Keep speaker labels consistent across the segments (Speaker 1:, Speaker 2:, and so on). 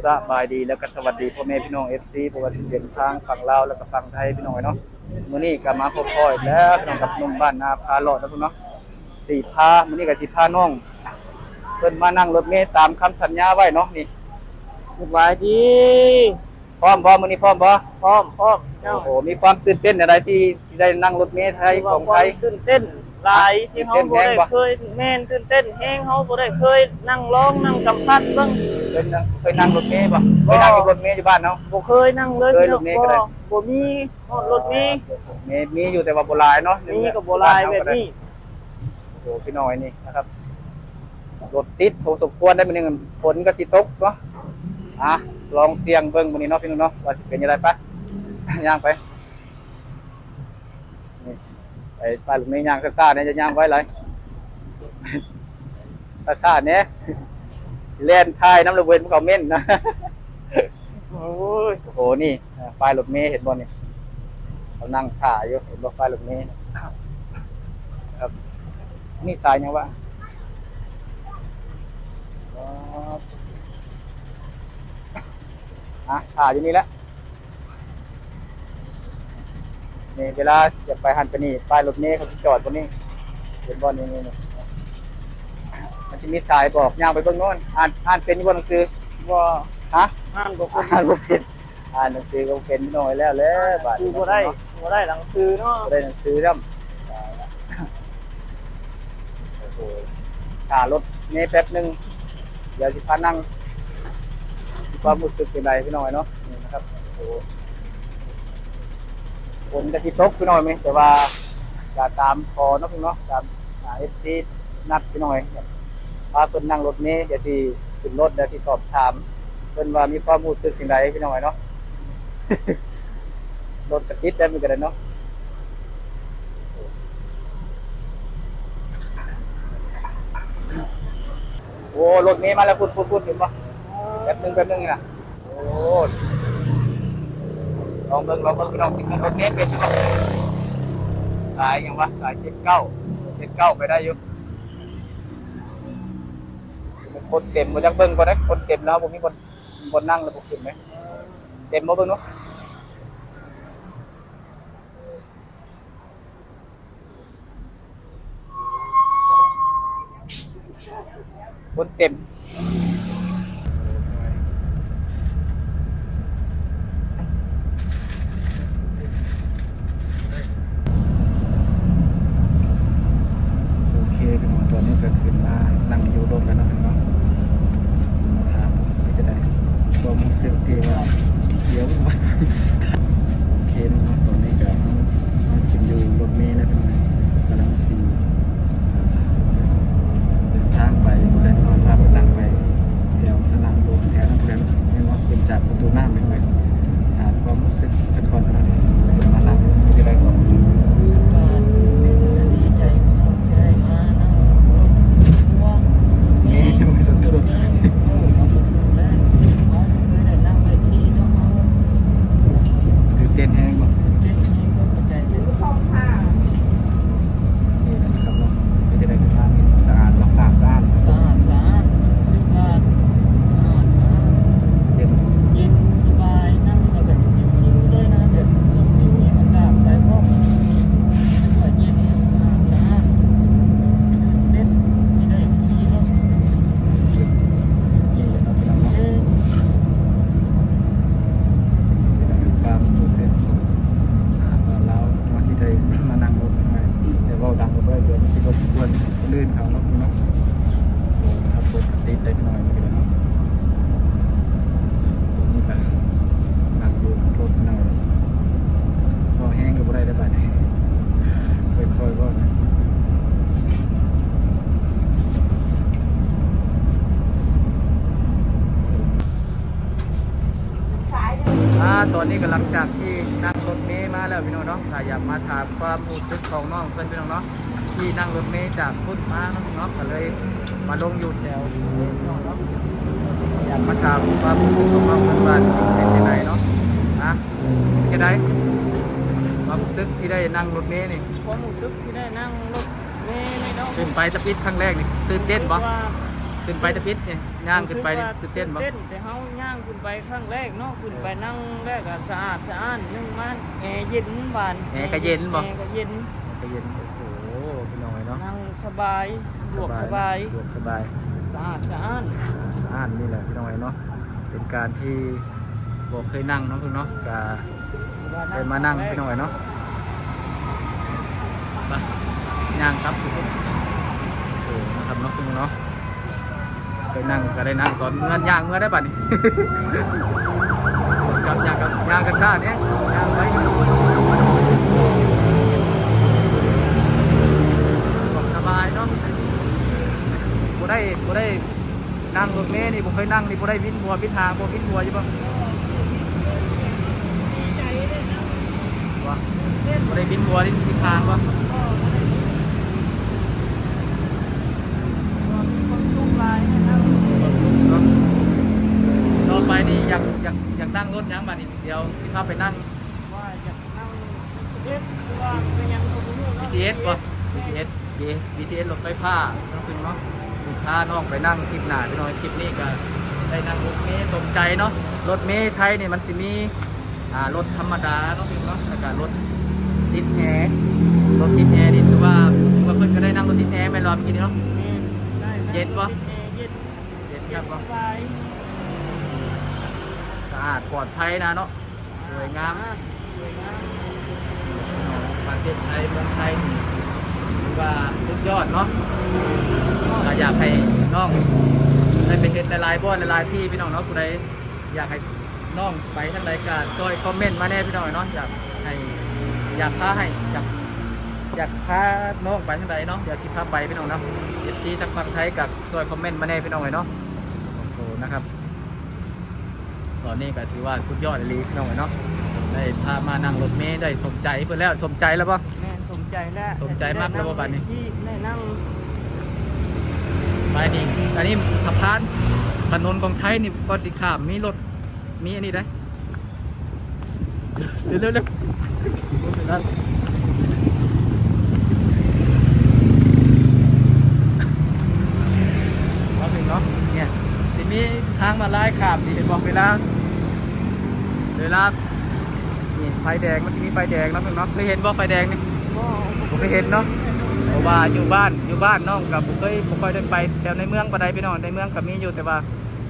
Speaker 1: สบายดีแล้วก็สวัสดีพ่อแม่พี่น้อง FC บ่ว่าสิเป็นทางฝั่งลาวแล้วก็ฝั่งไทยพี่น้องเนาะมื้อนี้ก็มาพบพ่ออีกแล้วพี่น้องกับหนุ่มบ้านนาพาเลาะนะพุ่นเนาะสี่พามื้อนี้ก็สิพาน้องเพิ่นมานั่งรถเมล์ตามคำสัญญาไว้เนาะนี่
Speaker 2: สบายดี
Speaker 1: พร้อมบ่มื้อนี้พร้อมบ่
Speaker 2: พร้อมพร้อมเจ้า
Speaker 1: โอ้โหมีความตื่นเต้นอะไรที่ที่ได้นั่งรถเมล์ไทยของไทย
Speaker 2: ตื่นเต้น หลายที่เขา
Speaker 1: ตื่น
Speaker 2: บ่
Speaker 1: เต้น
Speaker 2: ได้
Speaker 1: แฮงบ่
Speaker 2: เคยแม่นตื่นเต้นแฮงเขาบ่ได้เคยนั่งร้องนั่งสัมผัสเบิ่ง
Speaker 1: เคยนั่งเคยนั่งรถเมล์บ่เคยนั่งอยู่รถเมล์อยู่บ้านเนาะ
Speaker 2: บ่เคยนั่งเลย
Speaker 1: เคยรถเมล์ก็ได้
Speaker 2: บ่บ่มีฮอดรถมี
Speaker 1: มีมีอยู่แต่ว่าโบราณเนาะ
Speaker 2: มีก็บ่หลายแบบนี้
Speaker 1: โอ้โหพี่น้อยนี่นะครับรถติดโสสมควรได้เป็นหนึ่งฝนก็สิตกเนาะอะลองเสียงเบิ้งวันนี้เนาะพี่น้องเนาะว่าสิเป็นยังไงปะย่างไปนี่ ไปไปลูกนี้ย่างซ่าเนี่ยจะย่างไว้ไรซ่าเนี่ยเล่นทายน้ำระเวนเขาเม่นนะโอ้โอ้โหนี่อ่าป้ายรถเมล์เห็นบ่นี่เขานั่งถ่ายอยู่เห็นบ่ป้ายรถเมล์ครับ นี่สายยังวะอะถ่ายอยู่นี่แหละ นี่เวลาจะไปหันไปนี่ป้ายรถเมล์เขาจะจอดบนนี้เห็นบ่นี่นี่นี่มันจะมีสายบอกย่างไปเบื้องโน้นอ่านอ่านเป็นอยู่บนหนังสือ
Speaker 2: บ่
Speaker 1: ฮะ
Speaker 2: อ่านบ่เป็น
Speaker 1: อ่านบ่เป็นอ่านหนังสือก็เป็นนิดหน่อยแล้วแหล้วบาด
Speaker 2: คือบ่ได้บ่ได้หนังสือเนาะ
Speaker 1: บ่ได้หนังสือแล้วโอ้โหค่ารถเมล์แป๊บหนึงเดี๋ยวสิพานั่งความรู้สึกเป็นไรพี่น้อยเนาะนี่นะครับโอ้โห ฝนก็สิตกพี่น้อยไหมแต่ว่าจะตามคอเนาะพี่เนาะตามหา FC นัดพี่น้อยพาเพิ่นนั่งรถเมล์เดี๋ยวสิขึ้นรถเดี๋ยวสิสอบถามเพิ่นว่ามีความรู้สึกจังไดพี่น้องเนาะรถกระติดได้เหมือนกันเนาะโอ้รถเมย์มาแล้วพูดพูดพูดเห็นปะแป๊บหนึงแป๊บหนึงนี่นะโอ้ ลองเบิ่งลองเบิ่งพี่น้องสิขึ้นรถเมย์เป็นสายยังวะสายเจ็ดเก้าเจ็ดเก้าไปได้อยู่คนเต็มบ่จักเบิ่งก่อนนะคนเต็มแล้วบ่มีคนคนนั่งแล้วบ่ขึ้นไหมเต็มบ่เบิ่งเนาะคนเต็ม ก็หลังจากที่นั่
Speaker 2: งรถเมล์
Speaker 1: มาแล้วพี่น้องเนาะถ้าอยากมาถามความรู้สึกของน้องเพื่อนพี่น้องเนาะที่นั่งรถเมล์จากพุทธมาเนาะพี่น้องก็เลยมาลงอยู่แถวนี้พี่น้องเนาะอยากมาถามว่าผู้ของเราเป็นบ้านเป็นยังไงเนาะนะเป็นยังไงความรู้สึกที่ได้นั่งรถเมล์นี่
Speaker 2: ความรู้สึกที่ได้นั่งรถเมล์นี่เนาะ
Speaker 1: ขึ้นไปสปีดครั้งแรกนี่ตื่นเต้นปะ
Speaker 2: ว่า
Speaker 1: ขึ้นไปตะพิษเนี่ยย่างขึ้นไปนี่ตื่นเต้นบ่
Speaker 2: เต้นแต่เฮาย่างขึ้นไปครั้งแรกเนาะขึ้นไปนั่งแรกก็สะอาดสะอ้านนึ่งมันแอร์เย็นบาน
Speaker 1: แอร์ก็เย็นบ่
Speaker 2: แอร์ก็เย็น
Speaker 1: ใจเย็นโอ้โหพี่น้อยเนาะ
Speaker 2: นั่งสบายสะดวกสบาย
Speaker 1: สะดวกสบาย
Speaker 2: สะอาดสะอ้าน
Speaker 1: สะอาดนี่แหละพี่น้อยเนาะ เป็นการที่บ่เคยนั่งเนาะเพิ่งเนาะก็ได้มานั่งพี่น้อยเนาะไปย่างครับทุกคนโอ้นะครับเนาะเพิ่งเนาะ ไปนั่งก็ได้นั่งตอนเงินย่างเมื่อได้บัดนี้กับย่างกับย่างกันซ่าเนี่ยย่างไว้สบายเนาะบ่ได้บ่ได้นั่งรถเมล์นี่บ่เคยนั่งนี่บ่ได้วินบัววินทางบ่วินบัวอยู่บ่ว่าบ่ได้วินบัวนี่วินทางบ่
Speaker 2: คนทุกรายนะครับ
Speaker 1: ต่อ ไปนี่อยากอยากอยากนั่งรถหยังบัดนี้เดี๋ยวสิพาไปนั่ง
Speaker 2: ว่าอยากนั่งเอ็ดว่าเป็นยังบ่รู้เนาะ
Speaker 1: BTS บ่ BTS BTS รถไฟฟ้าน้องคุณเนาะสิพาน้องไปนั่งคลิปหน้าพี่น้อยคลิปนี้ก็ได้นั่งรถเมล์สมใจเนาะรถเมล์ไทยนี่มันสิมีอ่ารถธรรมดาเนาะพี่เนาะแล้วก็รถติดแอร์รถติดแอร์นี่ถือว่าถือว่าเพิ่นก็ได้นั่งรถติดแอร์แม่นรอบกินเนาะ
Speaker 2: แม่นได้ะ
Speaker 1: เย็นปะ
Speaker 2: แอร์เย็น
Speaker 1: เย็นค
Speaker 2: เย็
Speaker 1: รั
Speaker 2: น
Speaker 1: บ
Speaker 2: ส
Speaker 1: ว่า
Speaker 2: บาย
Speaker 1: สะ อาดปลอดภัยนะเนาะสวยงามประเทศไทยเมืองไทยถือว่าสุดยอดเนาะอยากให้น้องได้ไปเห็นหลายๆบ่อนหลายๆที่พี่น้องเนาะผู้ใดอยากให้น้องไปทางรายการก็คอมเมนต์มาแน่พี่น้องเนาะอยากให้อยากพาให้อยากอยากพาน้องไปทางใดเนาะอยากที่พาไปพี่น้องเนาะเอฟซีจากฝั่งไทยกับช่วยคอมเมนต์มาแน่พี่น้องเลยเนาะโอ้โหนะครับ ตอนนี้ก็ถือว่าสุดยอดเลยพี่น้องเนาะได้พามานั่งรถเมล์ได้สมใจเพื่อนแล้วสมใจแล้วปะ
Speaker 2: แม่นสมใจแล้ว
Speaker 1: สมใจมากแล้วบ่บัดนี้
Speaker 2: ที่ได้นั่ง
Speaker 1: ไปนี่อันนี้สะพานถนนของไทยนี่ก็สิขามมีรถมีอันนี้ได้เร็วเร็วเร็วนั่นเอาถึงเนาะเนี่ยสิ มีทางมาลายขามดีเห็นบอกเวลาเวลานี่ไฟแดงมันมีไฟแดงเนาะเนาะเคยเห็นบ่ไฟแดงนี่ผมเคยเห็นเนาะเพราะว่าอยู่บ้านอยู่บ้านน้องกับผมเคยผมเคยเดินไปแถวในเมืองปะไดพี่น้องในเมืองก็มีอยู่แต่ว่า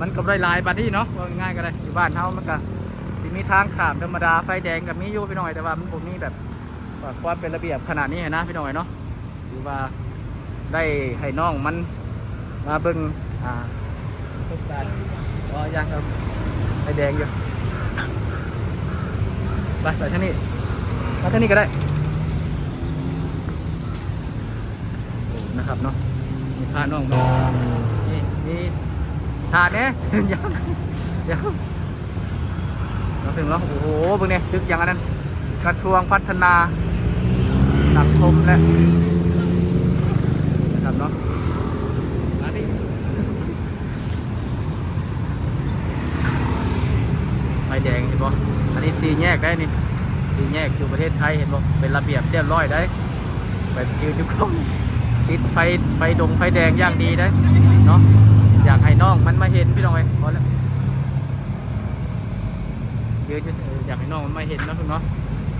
Speaker 1: มันก็บ่ได้ลายปานนี้เนาะว่าง่ายก็ได้อยู่บ้านเฮามันก็สิมีทางขามธรรมดาไฟแดงก็มีอยู่พี่น้อยแต่ว่ามันบ่มีแบบความเป็นระเบียบขนาดนี้หั้นนะพี่น้อยเนาะหรือว่าได้ให้น้องมันมาเบิ่งอ่า ประสบการณ์ก็ยังครับไฟแดงอยู่ไปไปทานี้มาทานี้ก็ได้นะครับเนาะมีพาน้องมานี่มีถาดเนี่ยยังยังเราถึงแล้วโอ้โหพวกเนี้ยตึกอย่างอันนั้นกระทรวงพัฒนาสังคมและนะครับเนาะมาดิ ไฟแดงเห็นบ่อันนี้สีแยกได้นี่สีแยกอยู่ประเทศไทยเห็นบ่เป็นระเบียบเรียบร้อยได้ไปยืนอยู่กล้องติดไฟไฟดงไฟแดงอย่างดีได้เนาะอยากให้น้องมันมาเห็นพี่น้องไอ้ยพอแล้วเยวจะอยากให้น้องมันมาเห็นนะพี่เนาะ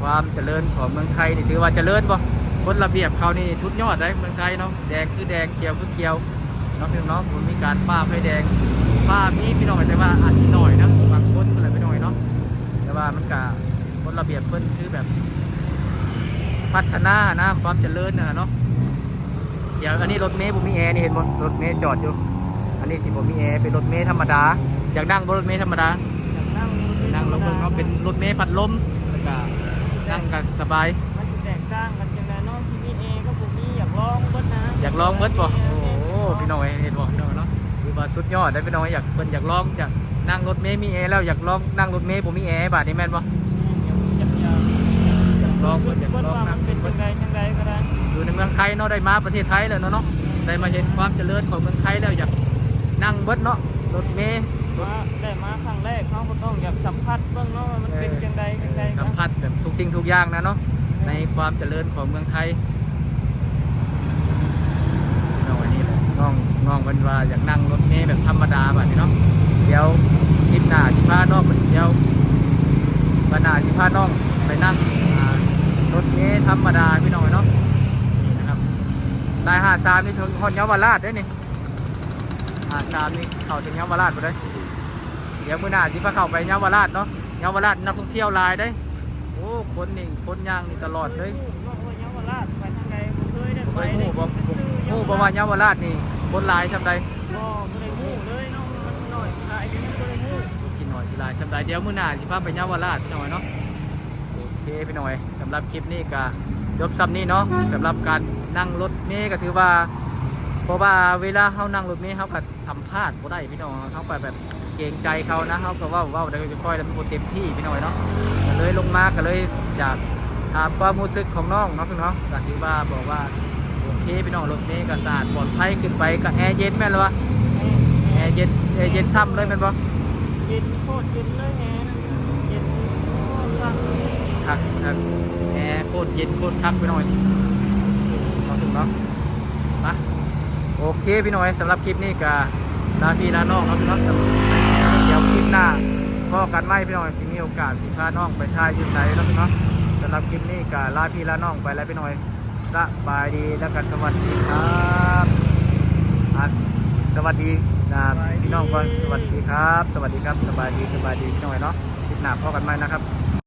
Speaker 1: ความเจริญของเมืองไทยนี่ถือว่าเจริญป่ะคนระเบียบเขานี่ชุดยอดเลยเมืองไทยเนาะแดงคือแดงเขียวคือเขียวเนาะพี่น้องผมมีการป้าไฟแดงป้ามีพี่น้องแต่ว่าอาจจะหน่อยนะ มันกะคนระเบียบเพิ่นคือแบบ พัฒนานะความเจริญนะเนาะเดี๋ยวอันนี้รถเมล์ผมมีแอร์นี่เห็นบ่รถเมล์จอดอยู่ อันนี้สิผมมีแอร์เป็นรถเมล์ธรรมดาอยากนั่งบนรถเมล์ธรรมดา
Speaker 2: อยากนั่ง
Speaker 1: นั่งรถเบิ่งเนาะเป็นรถเมล์พัดลมแล้วก็นั่งกันสบาย
Speaker 2: มันสิแตกต่างกันจังไดเนาะที่มีเอก็บ่มีอยากลองเบิดนะ
Speaker 1: อยากลองเบิดบ่โอ้โหพี่น้องเอ้ยเห็นบ่พี่น้องเนาะคือว่าสุดยอดได้พี่น้องเอ้ยอยากเพิ่นอยากลองอยาก นั่งรถเมล์มีแอร์แล้วอยากลองนั่งรถเมล์ผมมีแอร์บาดนี้แม่นบ่
Speaker 2: อยากอยาก
Speaker 1: อยากลองเพิ่นอยาก
Speaker 2: เบิด
Speaker 1: ลอง
Speaker 2: ว่า
Speaker 1: นั่
Speaker 2: มั
Speaker 1: ง
Speaker 2: นเป็นจังไดจังไดก็ได้
Speaker 1: อยู่ในเมืองไทยเนาะได้มาประเทศไทยแล้วเนาะเนาะได้มาเห็นความเจริญของเมืองไทยแล้วอยากนั่งเบิดเนาะรถเมล์
Speaker 2: มาได้มาครั้งแรกเขาก็ต้องอยากสัมผัสเบิ่งเนาะว่ามันเป็นจังไดจังได
Speaker 1: สัมผัสแบบทุกสิ่งทุกอย่างนะเนาะในความเจริญของเมืองไทยพี่น้องอันนี้แหละน้องน้องน้องๆเพิ่นว่าอยากนั่งรถเมล์แบบธรรมดาแบบนี้เนาะเดี๋ยว คลิปหน้าสิพาน้องไปเที่ยวบรรณาสิพาน้องไปนั่งอ่ารถเมล์ธรรมดาพี่น้องเนาะนี่นะครับลายหาดสามนี่ถึงฮอนเยาวราชเด้อนี่หาดสามนี่เข้าถึงเยาวราชไปเลยเดี๋ยวมื้อหน้าสิพาเข้าไปเยาวราชเนาะเยาวราชนักท่องเที่ยวหลายเด้อโอ้คนนี่คนย่างนี่ตลอดเลย
Speaker 2: ว่าโอ้ยเยาวราชไปทางใดบ่เคยได้
Speaker 1: บ่
Speaker 2: ไป
Speaker 1: เคย
Speaker 2: เล
Speaker 1: ฮู้
Speaker 2: ย
Speaker 1: บ่
Speaker 2: ซื่อๆ
Speaker 1: ฮู้บ่ว่าเยาวราชนี่คนหลายซำใด
Speaker 2: บ่บ่ได้ฮู้เลยเนาะมันน้อยขายยังบ่ได้ฮู้
Speaker 1: สิหลายซำใดเดี๋ยวมื้อหน้าสิพาไปเยาวราชพี่น้อยเนาะโอเคพี่น้อยสำหรับคลิปนี้ก็จบซ้ำนี้เนาะสำหรับการนั่งรถเมล์ก็ถือว่า เพราะว่าเวลาเฮานั่งรถเมล์เฮาก็สัมภาษณ์บ่ได้พี่น้องเฮาไปแบบเกรงใจเขานะเฮาก็ว้าว้าได้ค่อยๆแล้วมันเต็มที่พี่น้อยเนาะก็เลยลงมาก็เลยอยากถามความรู้สึกของน้องเนาะพี่น้องก็ถือว่าบอกว่าโอเคพี่น้องรถเมล์ก็สะอาดปลอดภัยขึ้นไปก็แอร์เย็นแม่นแล้ววะแอร์เย็นแอร์เย็นซ้ำเลยแม่นบ่
Speaker 2: เย็นโคตรเย็นเลยแฮะเย็นโคตรคัก
Speaker 1: คักคักแอร์โคตรเย็นโคตรคักพี่น้อยเอาถึงเนาะมาโอเคพี่น้อยสำหรับคลิปนี้ก็ลาพี่ลาน้องเนาะพี่น้องเดี๋ยวคลิปหน้าพ่อกันไหมพี่น้อยสิมีโอกาสสิพาน้องไปท่ายยืนไหนแล้วพี่น้องสำหรับคลิปนี้ก็ลาพี่ลาน้องไปแล้วพี่น้อยสบายดีแล้วก็สวัสดีครับ สวัสดี นะพี่น้องก่อนสวัสดีครับ สวัสดีครับสบายดีสบายดีพี่น้อยเนาะติดหน้าพ่อกันไหมนะครับ